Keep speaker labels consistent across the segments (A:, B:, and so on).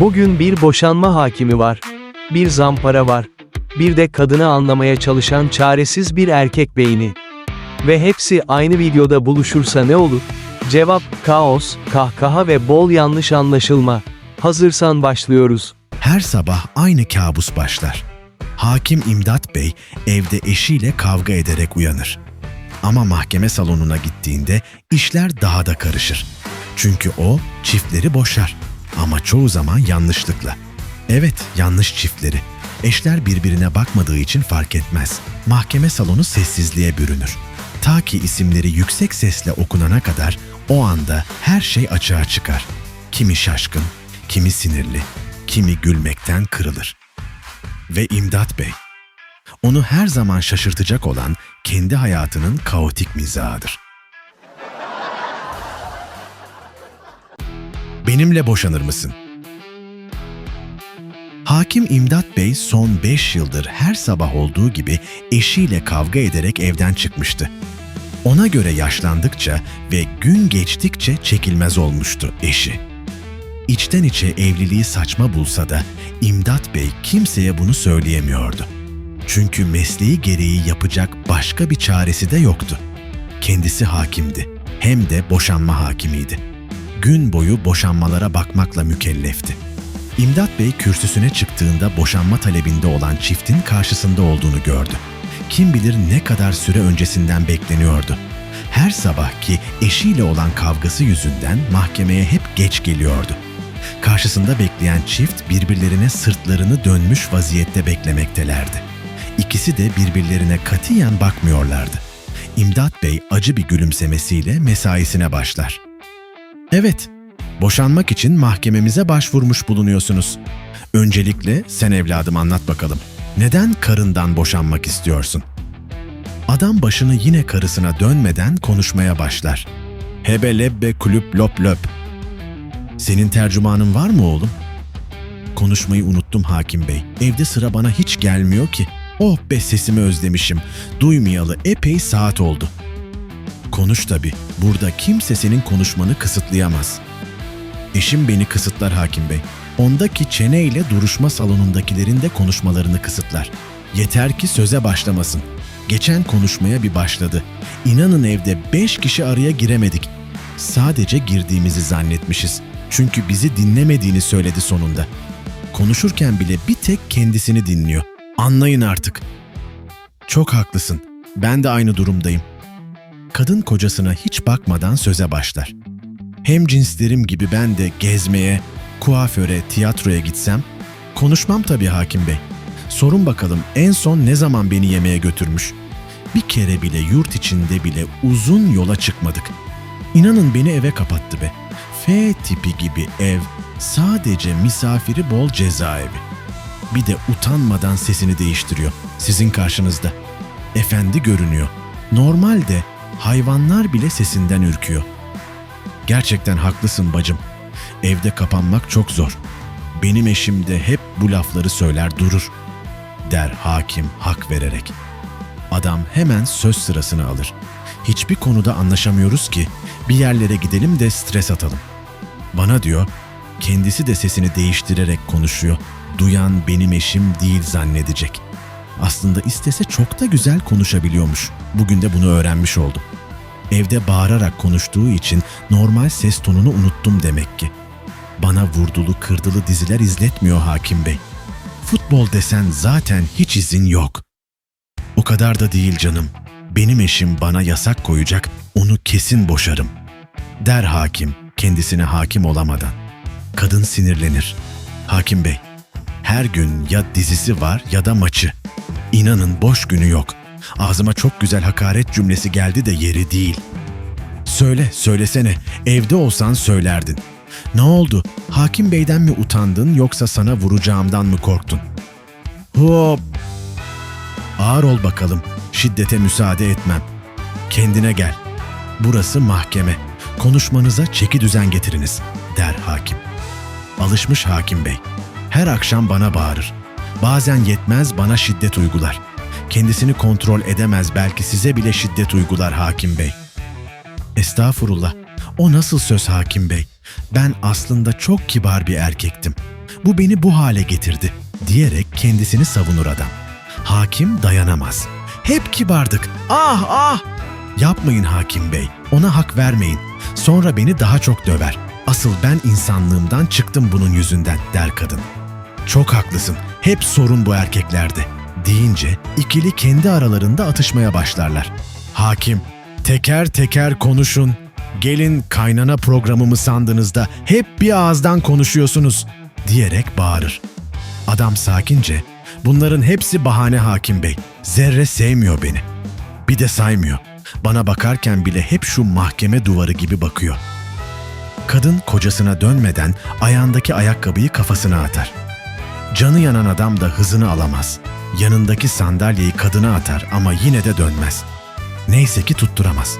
A: Bugün bir boşanma hakimi var. Bir zampara var. Bir de kadını anlamaya çalışan çaresiz bir erkek beyni. Ve hepsi aynı videoda buluşursa ne olur? Cevap, kaos, kahkaha ve bol yanlış anlaşılma. Hazırsan başlıyoruz.
B: Her sabah aynı kabus başlar. Hakim İmdat Bey evde eşiyle kavga ederek uyanır. Ama mahkeme salonuna gittiğinde işler daha da karışır. Çünkü o çiftleri boşar. Ama çoğu zaman yanlışlıkla. Evet, yanlış çiftleri. Eşler birbirine bakmadığı için fark etmez. Mahkeme salonu sessizliğe bürünür. Ta ki isimleri yüksek sesle okunana kadar o anda her şey açığa çıkar. Kimi şaşkın, kimi sinirli, kimi gülmekten kırılır. Ve İmdat Bey, onu her zaman şaşırtacak olan kendi hayatının kaotik mizahıdır. Benimle boşanır mısın? Hakim İmdat Bey son 5 yıldır her sabah olduğu gibi eşiyle kavga ederek evden çıkmıştı. Ona göre yaşlandıkça ve gün geçtikçe çekilmez olmuştu eşi. İçten içe evliliği saçma bulsa da İmdat Bey kimseye bunu söyleyemiyordu. Çünkü mesleği gereği yapacak başka bir çaresi de yoktu. Kendisi hakimdi, hem de boşanma hakimiydi. Gün boyu boşanmalara bakmakla mükellefti. İmdat Bey kürsüsüne çıktığında boşanma talebinde olan çiftin karşısında olduğunu gördü. Kim bilir ne kadar süre öncesinden bekleniyordu. Her sabahki eşiyle olan kavgası yüzünden mahkemeye hep geç geliyordu. Karşısında bekleyen çift birbirlerine sırtlarını dönmüş vaziyette beklemektelerdi. İkisi de birbirlerine katiyen bakmıyorlardı. İmdat Bey acı bir gülümsemesiyle mesaisine başlar. Evet, boşanmak için mahkememize başvurmuş bulunuyorsunuz. Öncelikle sen evladım anlat bakalım. Neden karından boşanmak istiyorsun? Adam başını yine karısına dönmeden konuşmaya başlar. Hebe lebbe kulüp lop löp. Senin tercümanın var mı oğlum? Konuşmayı unuttum hakim bey. Evde sıra bana hiç gelmiyor ki. Oh be sesimi özlemişim. Duymayalı epey saat oldu. Konuş tabi. Burada kimse senin konuşmanı kısıtlayamaz. Eşim beni kısıtlar hakim bey. Ondaki çene ile duruşma salonundakilerin de konuşmalarını kısıtlar. Yeter ki söze başlamasın. Geçen konuşmaya bir başladı. İnanın evde beş kişi araya giremedik. Sadece girdiğimizi zannetmişiz. Çünkü bizi dinlemediğini söyledi sonunda. Konuşurken bile bir tek kendisini dinliyor. Anlayın artık. Çok haklısın. Ben de aynı durumdayım. Kadın kocasına hiç bakmadan söze başlar. Hem cinslerim gibi ben de gezmeye, kuaföre, tiyatroya gitsem, konuşmam tabii hakim bey. Sorun bakalım en son ne zaman beni yemeğe götürmüş? Bir kere bile yurt içinde bile uzun yola çıkmadık. İnanın beni eve kapattı be. F tipi gibi ev, sadece misafiri bol cezaevi. Bir de utanmadan sesini değiştiriyor sizin karşınızda. Efendi görünüyor. Normalde hayvanlar bile sesinden ürküyor. Gerçekten haklısın bacım. Evde kapanmak çok zor. Benim eşim de hep bu lafları söyler durur. Der hakim hak vererek. Adam hemen söz sırasını alır. Hiçbir konuda anlaşamıyoruz ki bir yerlere gidelim de stres atalım. Bana diyor, kendisi de sesini değiştirerek konuşuyor. Duyan benim eşim değil zannedecek. Aslında istese çok da güzel konuşabiliyormuş. Bugün de bunu öğrenmiş oldum. Evde bağırarak konuştuğu için normal ses tonunu unuttum demek ki. Bana vurdulu kırdılı diziler izletmiyor hakim bey. Futbol desen zaten hiç izin yok. O kadar da değil canım. Benim eşim bana yasak koyacak, onu kesin boşarım. Der hakim kendisine hakim olamadan. Kadın sinirlenir. Hakim bey, her gün ya dizisi var ya da maçı. İnanın boş günü yok. Ağzıma çok güzel hakaret cümlesi geldi de yeri değil. Söyle, söylesene. Evde olsan söylerdin. Ne oldu? Hakim beyden mi utandın yoksa sana vuracağımdan mı korktun? Hop! Ağır ol bakalım. Şiddete müsaade etmem. Kendine gel. Burası mahkeme. Konuşmanıza çeki düzen getiriniz, der hakim. Alışmış hakim bey. Her akşam bana bağırır. Bazen yetmez bana şiddet uygular. Kendisini kontrol edemez belki size bile şiddet uygular hakim bey. Estağfurullah. O nasıl söz hakim bey? Ben aslında çok kibar bir erkektim. Bu beni bu hale getirdi diyerek kendisini savunur adam. Hakim dayanamaz. Hep kibardık. Ah ah! Yapmayın hakim bey. Ona hak vermeyin. Sonra beni daha çok döver. Asıl ben insanlığımdan çıktım bunun yüzünden der kadın. Çok haklısın. Hep sorun bu erkeklerde. Deyince ikili kendi aralarında atışmaya başlarlar. Hakim, teker teker konuşun. Gelin kaynana programımı sandınız da hep bir ağızdan konuşuyorsunuz diyerek bağırır. Adam sakince, bunların hepsi bahane hakim bey. Zerre sevmiyor beni. Bir de saymıyor. Bana bakarken bile hep şu mahkeme duvarı gibi bakıyor. Kadın kocasına dönmeden ayağındaki ayakkabıyı kafasına atar. Canı yanan adam da hızını alamaz. Yanındaki sandalyeyi kadına atar ama yine de dönmez. Neyse ki tutturamaz.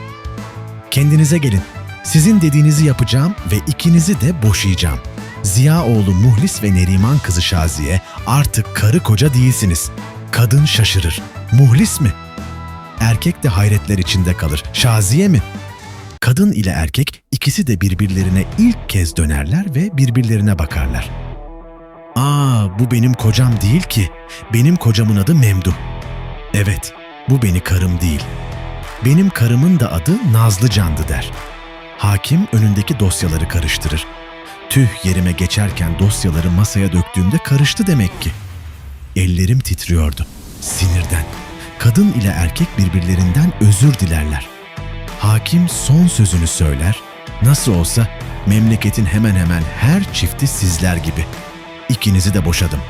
B: Kendinize gelin. Sizin dediğinizi yapacağım ve ikinizi de boşayacağım. Ziya oğlu Muhlis ve Neriman kızı Şaziye artık karı koca değilsiniz. Kadın şaşırır. Muhlis mi? Erkek de hayretler içinde kalır. Şaziye mi? Kadın ile erkek ikisi de birbirlerine ilk kez dönerler ve birbirlerine bakarlar. Aa bu benim kocam değil ki. Benim kocamın adı Memduh. Evet, bu beni karım değil. Benim karımın da adı Nazlı Candı der. Hakim önündeki dosyaları karıştırır. Tüh yerime geçerken dosyaları masaya döktüğümde karıştı demek ki. Ellerim titriyordu. Sinirden. Kadın ile erkek birbirlerinden özür dilerler. Hakim son sözünü söyler. Nasıl olsa memleketin hemen hemen her çifti sizler gibi. İkinizi de boşadım.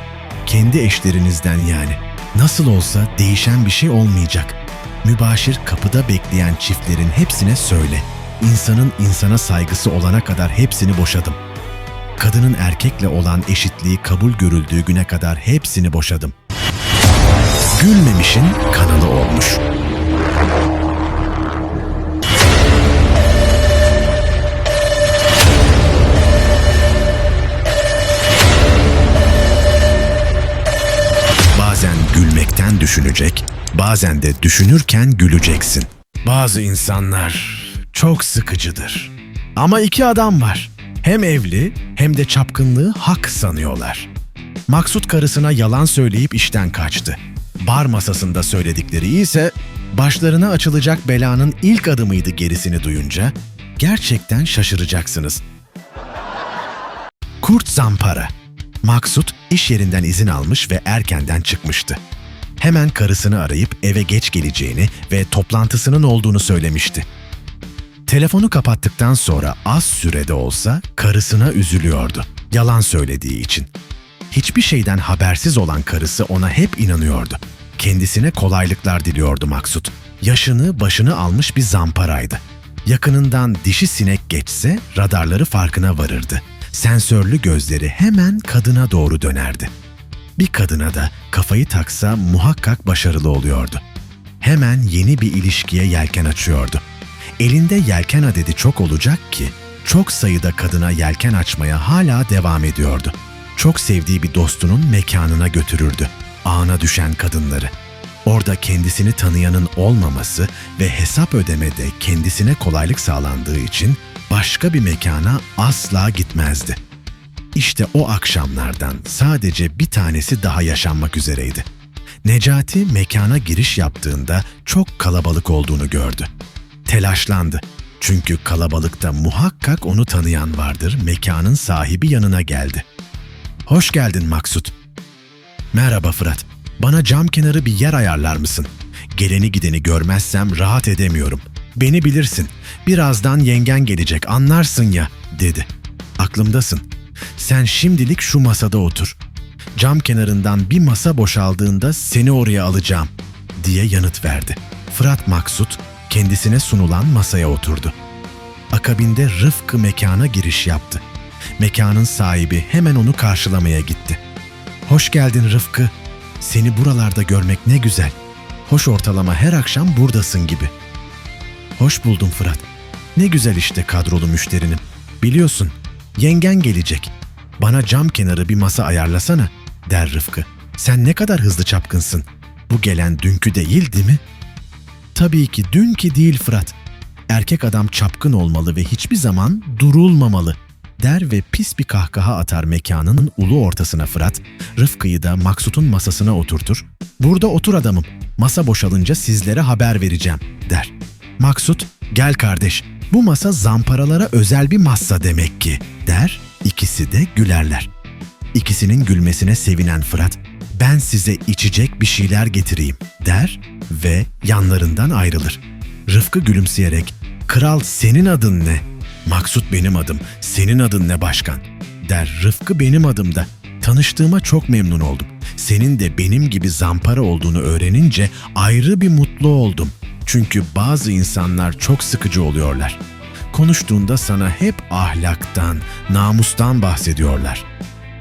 B: Kendi eşlerinizden yani. Nasıl olsa değişen bir şey olmayacak. Mübaşir kapıda bekleyen çiftlerin hepsine söyle. İnsanın insana saygısı olana kadar hepsini boşadım. Kadının erkekle olan eşitliği kabul görüldüğü güne kadar hepsini boşadım. Gülmemişin kanalı olmuş. Düşünecek, bazen de düşünürken güleceksin. Bazı insanlar çok sıkıcıdır. Ama iki adam var. Hem evli hem de çapkınlığı hak sanıyorlar. Maksut karısına yalan söyleyip işten kaçtı. Bar masasında söyledikleri ise başlarına açılacak belanın ilk adımıydı gerisini duyunca. Gerçekten şaşıracaksınız. Kurt Zampara Maksut iş yerinden izin almış ve erkenden çıkmıştı. Hemen karısını arayıp eve geç geleceğini ve toplantısının olduğunu söylemişti. Telefonu kapattıktan sonra az sürede olsa karısına üzülüyordu. Yalan söylediği için. Hiçbir şeyden habersiz olan karısı ona hep inanıyordu. Kendisine kolaylıklar diliyordu Maksut. Yaşını başını almış bir zamparaydı. Yakınından dişi sinek geçse radarları farkına varırdı. Sensörlü gözleri hemen kadına doğru dönerdi. Bir kadına da kafayı taksa muhakkak başarılı oluyordu. Hemen yeni bir ilişkiye yelken açıyordu. Elinde yelken adedi çok olacak ki çok sayıda kadına yelken açmaya hala devam ediyordu. Çok sevdiği bir dostunun mekanına götürürdü. Ağına düşen kadınları. Orada kendisini tanıyanın olmaması ve hesap ödemede kendisine kolaylık sağlandığı için başka bir mekana asla gitmezdi. İşte o akşamlardan sadece bir tanesi daha yaşanmak üzereydi. Necati mekana giriş yaptığında çok kalabalık olduğunu gördü. Telaşlandı. Çünkü kalabalıkta muhakkak onu tanıyan vardır. Mekanın sahibi yanına geldi. Hoş geldin Maksut. Merhaba Fırat. Bana cam kenarı bir yer ayarlar mısın? Geleni gideni görmezsem rahat edemiyorum. Beni bilirsin. Birazdan yengen gelecek anlarsın ya, dedi. Aklımdasın. Sen şimdilik şu masada otur. Cam kenarından bir masa boşaldığında seni oraya alacağım, diye yanıt verdi. Fırat Maksut kendisine sunulan masaya oturdu. Akabinde Rıfkı mekana giriş yaptı. Mekanın sahibi hemen onu karşılamaya gitti. Hoş geldin Rıfkı. Seni buralarda görmek ne güzel. Hoş ortalama her akşam buradasın gibi. Hoş buldum Fırat. Ne güzel işte kadrolu müşterinim. Biliyorsun, yengen gelecek. Bana cam kenarı bir masa ayarlasana, der Rıfkı. Sen ne kadar hızlı çapkınsın. Bu gelen dünkü değil değil mi? Tabii ki dünkü değil Fırat. Erkek adam çapkın olmalı ve hiçbir zaman durulmamalı, der ve pis bir kahkaha atar mekanının ulu ortasına Fırat, Rıfkı'yı da Maksut'un masasına oturtur. Burada otur adamım, masa boşalınca sizlere haber vereceğim der. Maksut, gel kardeş, bu masa zamparalara özel bir masa demek ki der, ikisi de gülerler. İkisinin gülmesine sevinen Fırat, ben size içecek bir şeyler getireyim der ve yanlarından ayrılır. Rıfkı gülümseyerek, kral senin adın ne? Maksut benim adım, senin adın ne başkan? Der Rıfkı benim adım da. Tanıştığıma çok memnun oldum. Senin de benim gibi zampara olduğunu öğrenince ayrı bir mutlu oldum. Çünkü bazı insanlar çok sıkıcı oluyorlar. Konuştuğunda sana hep ahlaktan, namustan bahsediyorlar.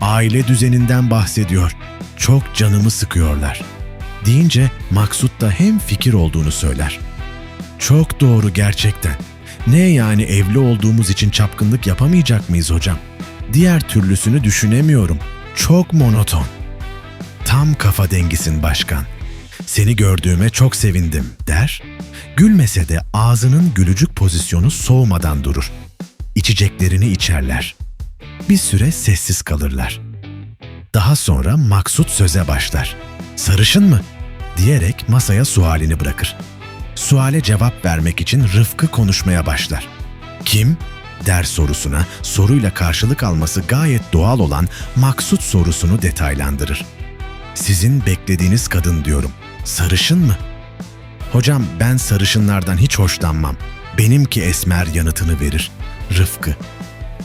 B: Aile düzeninden bahsediyor. Çok canımı sıkıyorlar. Deyince Maksut da hem fikir olduğunu söyler. Çok doğru gerçekten. Ne yani evli olduğumuz için çapkınlık yapamayacak mıyız hocam? Diğer türlüsünü düşünemiyorum. Çok monoton. Tam kafa dengisin başkan. Seni gördüğüme çok sevindim der. Gülmese de ağzının gülücük pozisyonu soğumadan durur. İçeceklerini içerler. Bir süre sessiz kalırlar. Daha sonra Maksut söze başlar. Sarışın mı? diyerek masaya sualini bırakır. Suale cevap vermek için Rıfkı konuşmaya başlar. Kim? der sorusuna soruyla karşılık alması gayet doğal olan maksut sorusunu detaylandırır. Sizin beklediğiniz kadın diyorum. Sarışın mı? Hocam ben sarışınlardan hiç hoşlanmam. Benimki esmer yanıtını verir. Rıfkı.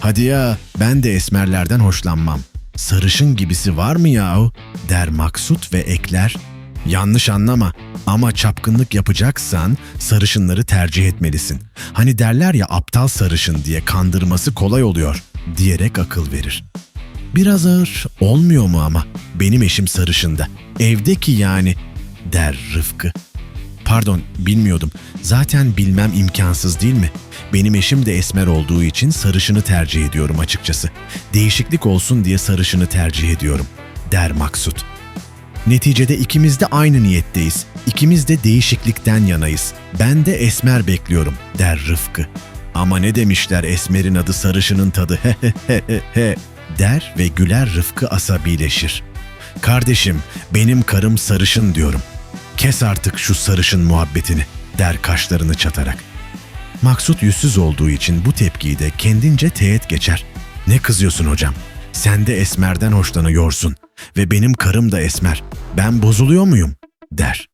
B: Hadi ya ben de esmerlerden hoşlanmam. Sarışın gibisi var mı yahu? der Maksut ve ekler. Yanlış anlama ama çapkınlık yapacaksan sarışınları tercih etmelisin. Hani derler ya aptal sarışın diye kandırması kolay oluyor diyerek akıl verir. Biraz ağır olmuyor mu ama? Benim eşim sarışında. Evdeki yani der Rıfkı. Pardon bilmiyordum. Zaten bilmem imkansız değil mi? Benim eşim de esmer olduğu için sarışını tercih ediyorum açıkçası. Değişiklik olsun diye sarışını tercih ediyorum der Maksut. Neticede ikimiz de aynı niyetteyiz. İkimiz de değişiklikten yanayız. Ben de esmer bekliyorum der Rıfkı. Ama ne demişler esmerin adı sarışının tadı he he he he der ve güler Rıfkı asabileşir. Kardeşim benim karım sarışın diyorum. Kes artık şu sarışın muhabbetini der kaşlarını çatarak. Maksut yüzsüz olduğu için bu tepkiyi de kendince teğet geçer. Ne kızıyorsun hocam? Sen de esmerden hoşlanıyorsun ve benim karım da esmer. Ben bozuluyor muyum? der.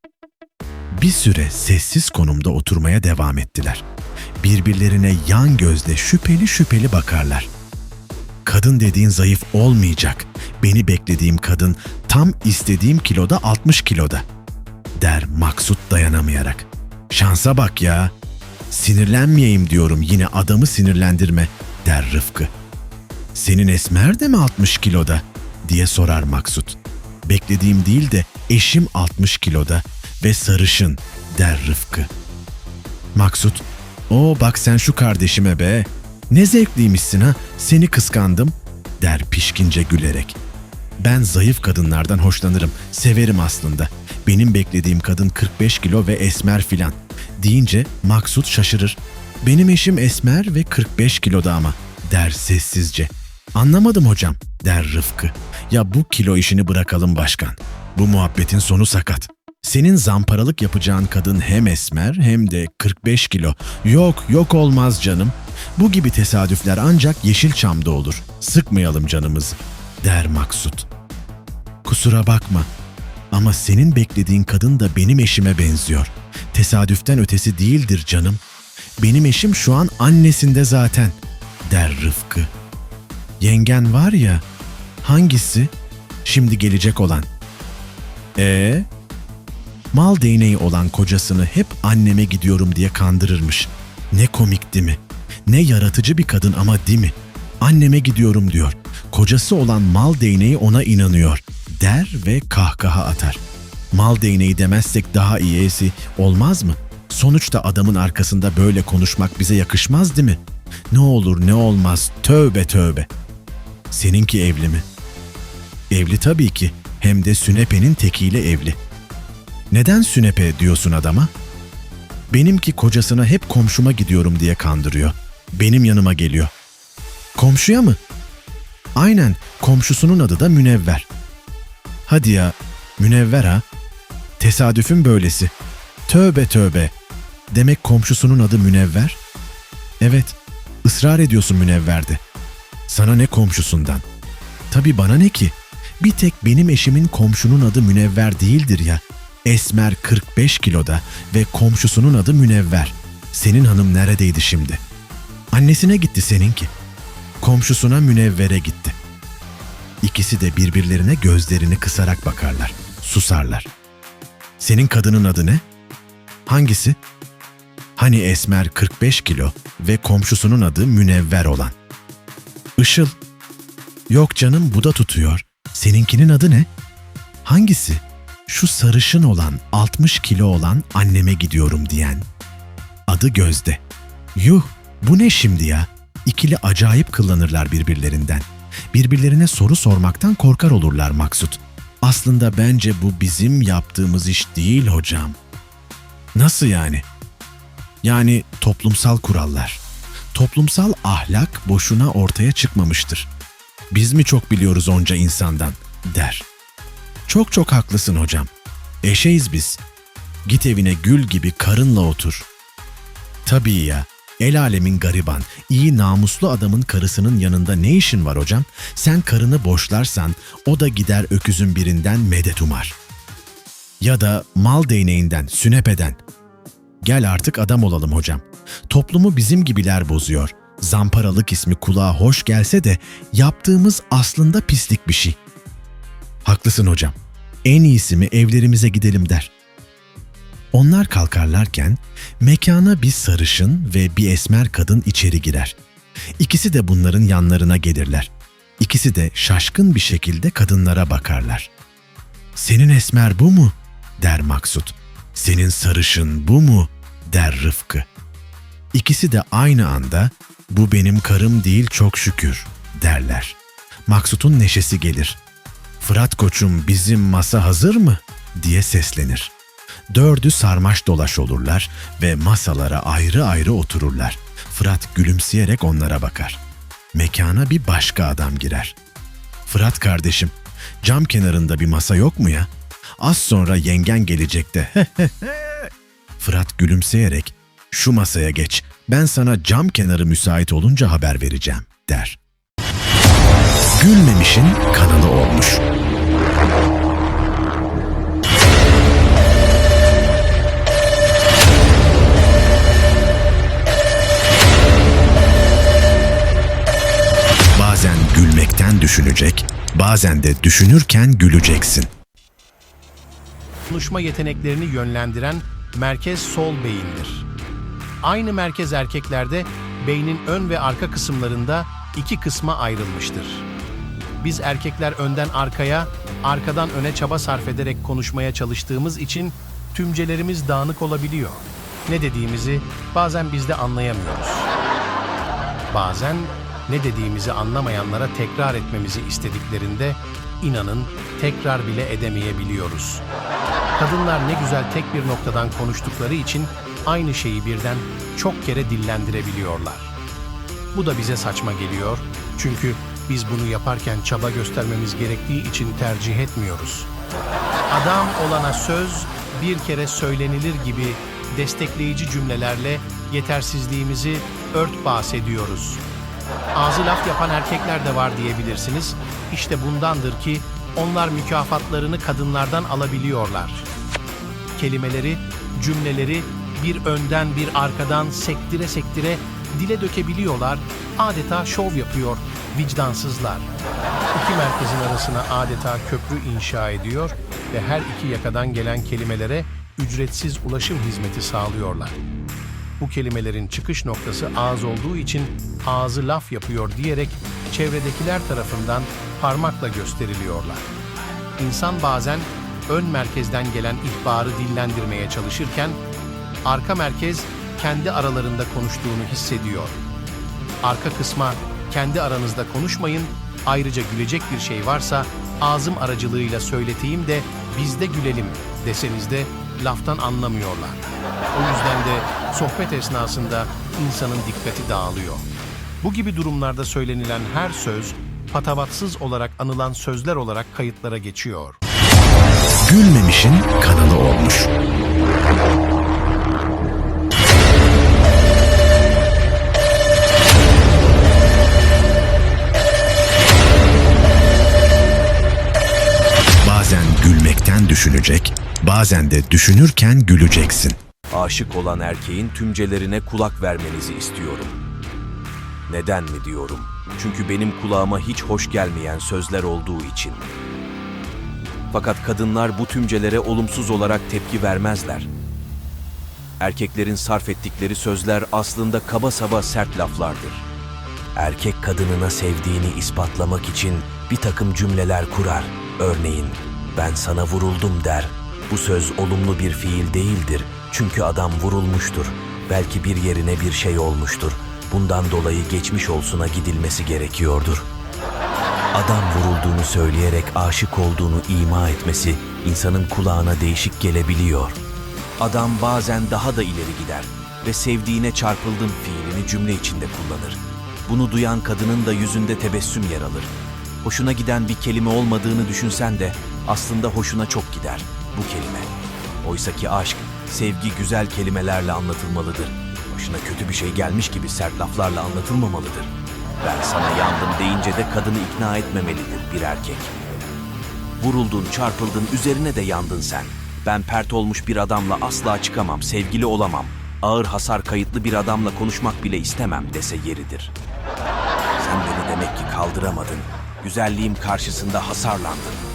B: Bir süre sessiz konumda oturmaya devam ettiler. Birbirlerine yan gözle şüpheli şüpheli bakarlar. Kadın dediğin zayıf olmayacak. Beni beklediğim kadın tam istediğim kiloda 60 kiloda. Der Maksut dayanamayarak. Şansa bak ya. Sinirlenmeyeyim diyorum yine adamı sinirlendirme der Rıfkı. Senin esmer de mi 60 kiloda? diye sorar Maksut. Beklediğim değil de eşim 60 kiloda ve sarışın der Rıfkı. Maksut, o bak sen şu kardeşime be. Ne zevkliymişsin ha, seni kıskandım der pişkince gülerek. Ben zayıf kadınlardan hoşlanırım, severim aslında. Benim beklediğim kadın 45 kilo ve esmer filan. Deyince Maksut şaşırır. Benim eşim esmer ve 45 kiloda ama der sessizce. Anlamadım hocam der Rıfkı. Ya bu kilo işini bırakalım başkan. Bu muhabbetin sonu sakat. Senin zamparalık yapacağın kadın hem esmer hem de 45 kilo. Yok yok olmaz canım. Bu gibi tesadüfler ancak Yeşilçam'da olur. Sıkmayalım canımızı der Maksut. Kusura bakma ama senin beklediğin kadın da benim eşime benziyor. Tesadüften ötesi değildir canım. Benim eşim şu an annesinde zaten der Rıfkı. Yengen var ya, hangisi? Şimdi gelecek olan. Ee? Mal değneği olan kocasını hep anneme gidiyorum diye kandırırmış. Ne komik değil mi? Ne yaratıcı bir kadın ama değil mi? Anneme gidiyorum diyor. Kocası olan mal değneği ona inanıyor der ve kahkaha atar. Mal değneği demezsek daha iyisi olmaz mı? Sonuçta adamın arkasında böyle konuşmak bize yakışmaz değil mi? Ne olur ne olmaz tövbe tövbe. Seninki evli mi? Evli tabii ki. Hem de Sünepe'nin tekiyle evli. Neden Sünepe diyorsun adama? Benimki kocasına hep komşuma gidiyorum diye kandırıyor. Benim yanıma geliyor. Komşuya mı? Aynen, komşusunun adı da Münevver. Hadi ya, Münevver ha? Tesadüfün böylesi. Tövbe tövbe. Demek komşusunun adı Münevver? Evet, ısrar ediyorsun Münevver'de. Sana ne komşusundan? Tabii bana ne ki? Bir tek benim eşimin komşunun adı Münevver değildir ya. Esmer 45 kiloda ve komşusunun adı Münevver. Senin hanım neredeydi şimdi? Annesine gitti seninki. Komşusuna Münevver'e gitti. İkisi de birbirlerine gözlerini kısarak bakarlar, susarlar. Senin kadının adı ne? Hangisi? Hani Esmer 45 kilo ve komşusunun adı Münevver olan. Işıl. Yok canım bu da tutuyor. Seninkinin adı ne? Hangisi? Şu sarışın olan 60 kilo olan anneme gidiyorum diyen. Adı Gözde. Yuh bu ne şimdi ya? İkili acayip kullanırlar birbirlerinden. Birbirlerine soru sormaktan korkar olurlar Maksut. Aslında bence bu bizim yaptığımız iş değil hocam. Nasıl yani? Yani toplumsal kurallar. Toplumsal ahlak boşuna ortaya çıkmamıştır. Biz mi çok biliyoruz onca insandan der. Çok çok haklısın hocam. Eşeğiz biz. Git evine gül gibi karınla otur. Tabii ya. El alemin gariban, iyi namuslu adamın karısının yanında ne işin var hocam? Sen karını boşlarsan o da gider öküzün birinden medet umar. Ya da mal değneğinden, sünepeden. Gel artık adam olalım hocam. Toplumu bizim gibiler bozuyor. Zamparalık ismi kulağa hoş gelse de yaptığımız aslında pislik bir şey. Haklısın hocam. En iyisi mi evlerimize gidelim der. Onlar kalkarlarken mekana bir sarışın ve bir esmer kadın içeri girer. İkisi de bunların yanlarına gelirler. İkisi de şaşkın bir şekilde kadınlara bakarlar. Senin esmer bu mu? der Maksut. Senin sarışın bu mu? der Rıfkı. İkisi de aynı anda bu benim karım değil çok şükür derler. Maksut'un neşesi gelir. Fırat koçum bizim masa hazır mı? diye seslenir. Dördü sarmaş dolaş olurlar ve masalara ayrı ayrı otururlar. Fırat gülümseyerek onlara bakar. Mekana bir başka adam girer. Fırat kardeşim, cam kenarında bir masa yok mu ya? Az sonra yengen gelecek de. Fırat gülümseyerek, şu masaya geç, ben sana cam kenarı müsait olunca haber vereceğim, der. Gülmemişin kanalı olmuş. Düşünecek, bazen de düşünürken güleceksin.
C: konuşma yeteneklerini yönlendiren merkez sol beyindir. Aynı merkez erkeklerde beynin ön ve arka kısımlarında iki kısma ayrılmıştır. Biz erkekler önden arkaya, arkadan öne çaba sarf ederek konuşmaya çalıştığımız için tümcelerimiz dağınık olabiliyor. Ne dediğimizi bazen biz de anlayamıyoruz. Bazen ne dediğimizi anlamayanlara tekrar etmemizi istediklerinde inanın tekrar bile edemeyebiliyoruz. Kadınlar ne güzel tek bir noktadan konuştukları için aynı şeyi birden çok kere dillendirebiliyorlar. Bu da bize saçma geliyor çünkü biz bunu yaparken çaba göstermemiz gerektiği için tercih etmiyoruz. Adam olana söz bir kere söylenilir gibi destekleyici cümlelerle yetersizliğimizi ört bahsediyoruz. Ağzı laf yapan erkekler de var diyebilirsiniz. İşte bundandır ki onlar mükafatlarını kadınlardan alabiliyorlar. Kelimeleri, cümleleri bir önden bir arkadan sektire sektire dile dökebiliyorlar. Adeta şov yapıyor vicdansızlar. İki merkezin arasına adeta köprü inşa ediyor ve her iki yakadan gelen kelimelere ücretsiz ulaşım hizmeti sağlıyorlar. Bu kelimelerin çıkış noktası ağız olduğu için ağzı laf yapıyor diyerek çevredekiler tarafından parmakla gösteriliyorlar. İnsan bazen ön merkezden gelen ihbarı dillendirmeye çalışırken arka merkez kendi aralarında konuştuğunu hissediyor. Arka kısma kendi aranızda konuşmayın, ayrıca gülecek bir şey varsa ağzım aracılığıyla söyleteyim de biz de gülelim deseniz de laftan anlamıyorlar. O yüzden de sohbet esnasında insanın dikkati dağılıyor. Bu gibi durumlarda söylenilen her söz patavatsız olarak anılan sözler olarak kayıtlara geçiyor.
B: Gülmemişin kanalı olmuş. Düşünecek, bazen de düşünürken güleceksin.
D: Aşık olan erkeğin tümcelerine kulak vermenizi istiyorum. Neden mi diyorum? Çünkü benim kulağıma hiç hoş gelmeyen sözler olduğu için. Fakat kadınlar bu tümcelere olumsuz olarak tepki vermezler. Erkeklerin sarf ettikleri sözler aslında kaba saba sert laflardır. Erkek kadınına sevdiğini ispatlamak için bir takım cümleler kurar. Örneğin, ben sana vuruldum der. Bu söz olumlu bir fiil değildir. Çünkü adam vurulmuştur. Belki bir yerine bir şey olmuştur. Bundan dolayı geçmiş olsuna gidilmesi gerekiyordur. Adam vurulduğunu söyleyerek aşık olduğunu ima etmesi insanın kulağına değişik gelebiliyor. Adam bazen daha da ileri gider ve sevdiğine çarpıldım fiilini cümle içinde kullanır. Bunu duyan kadının da yüzünde tebessüm yer alır. Hoşuna giden bir kelime olmadığını düşünsen de aslında hoşuna çok gider bu kelime. Oysaki aşk, sevgi güzel kelimelerle anlatılmalıdır. Hoşuna kötü bir şey gelmiş gibi sert laflarla anlatılmamalıdır. Ben sana yandım deyince de kadını ikna etmemelidir bir erkek. Vuruldun, çarpıldın, üzerine de yandın sen. Ben pert olmuş bir adamla asla çıkamam, sevgili olamam. Ağır hasar kayıtlı bir adamla konuşmak bile istemem dese yeridir. Sen beni demek ki kaldıramadın. Güzelliğim karşısında hasarlandın.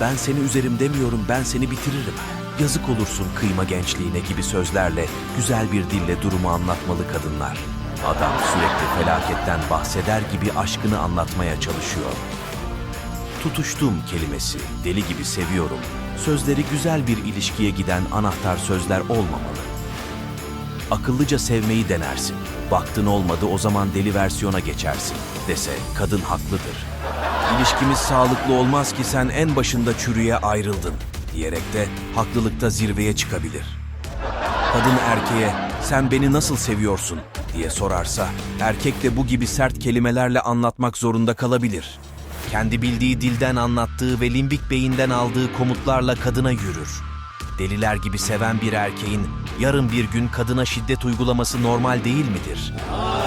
D: Ben seni üzerim demiyorum, ben seni bitiririm. Yazık olursun kıyma gençliğine gibi sözlerle, güzel bir dille durumu anlatmalı kadınlar. Adam sürekli felaketten bahseder gibi aşkını anlatmaya çalışıyor. Tutuştum kelimesi, deli gibi seviyorum. Sözleri güzel bir ilişkiye giden anahtar sözler olmamalı. Akıllıca sevmeyi denersin. Baktın olmadı o zaman deli versiyona geçersin dese kadın haklıdır. İlişkimiz sağlıklı olmaz ki sen en başında çürüye ayrıldın diyerek de haklılıkta zirveye çıkabilir. Kadın erkeğe sen beni nasıl seviyorsun diye sorarsa erkek de bu gibi sert kelimelerle anlatmak zorunda kalabilir. Kendi bildiği dilden anlattığı ve limbik beyinden aldığı komutlarla kadına yürür. Deliler gibi seven bir erkeğin yarın bir gün kadına şiddet uygulaması normal değil midir?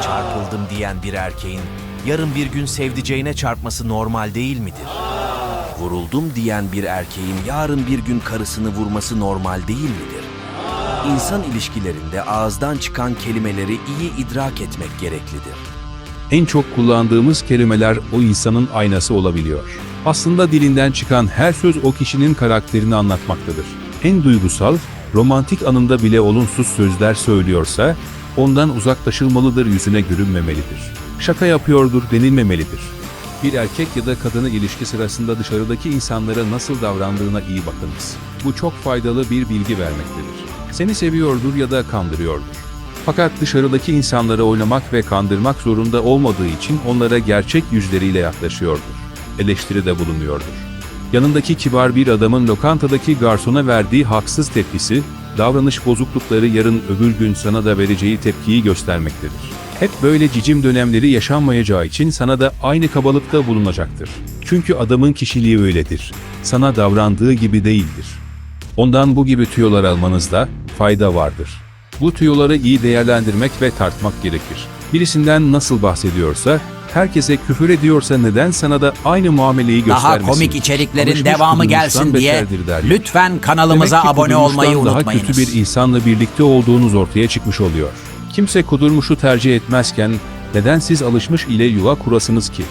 D: Çarpıldım diyen bir erkeğin yarın bir gün sevdiceğine çarpması normal değil midir? Vuruldum diyen bir erkeğin yarın bir gün karısını vurması normal değil midir? İnsan ilişkilerinde ağızdan çıkan kelimeleri iyi idrak etmek gereklidir.
E: En çok kullandığımız kelimeler o insanın aynası olabiliyor. Aslında dilinden çıkan her söz o kişinin karakterini anlatmaktadır. En duygusal, romantik anında bile olumsuz sözler söylüyorsa, ondan uzaklaşılmalıdır yüzüne görünmemelidir. Şaka yapıyordur denilmemelidir. Bir erkek ya da kadını ilişki sırasında dışarıdaki insanlara nasıl davrandığına iyi bakınız. Bu çok faydalı bir bilgi vermektedir. Seni seviyordur ya da kandırıyordur. Fakat dışarıdaki insanları oynamak ve kandırmak zorunda olmadığı için onlara gerçek yüzleriyle yaklaşıyordur. Eleştiride bulunuyordur. Yanındaki kibar bir adamın lokantadaki garsona verdiği haksız tepkisi, davranış bozuklukları yarın öbür gün sana da vereceği tepkiyi göstermektedir. Hep böyle cicim dönemleri yaşanmayacağı için sana da aynı kabalıkta bulunacaktır. Çünkü adamın kişiliği öyledir. Sana davrandığı gibi değildir. Ondan bu gibi tüyolar almanızda fayda vardır. Bu tüyoları iyi değerlendirmek ve tartmak gerekir. Birisinden nasıl bahsediyorsa, herkese küfür ediyorsa neden sana da aynı muameleyi
F: Daha
E: göstermesin?
F: komik içeriklerin
E: Alışmış
F: devamı gelsin diye
E: derler.
F: lütfen kanalımıza abone olmayı
E: kudurmuştan daha
F: unutmayınız.
E: kötü bir insanla birlikte olduğunuz ortaya çıkmış oluyor. Kimse kudurmuşu tercih etmezken neden siz alışmış ile yuva kurasınız ki?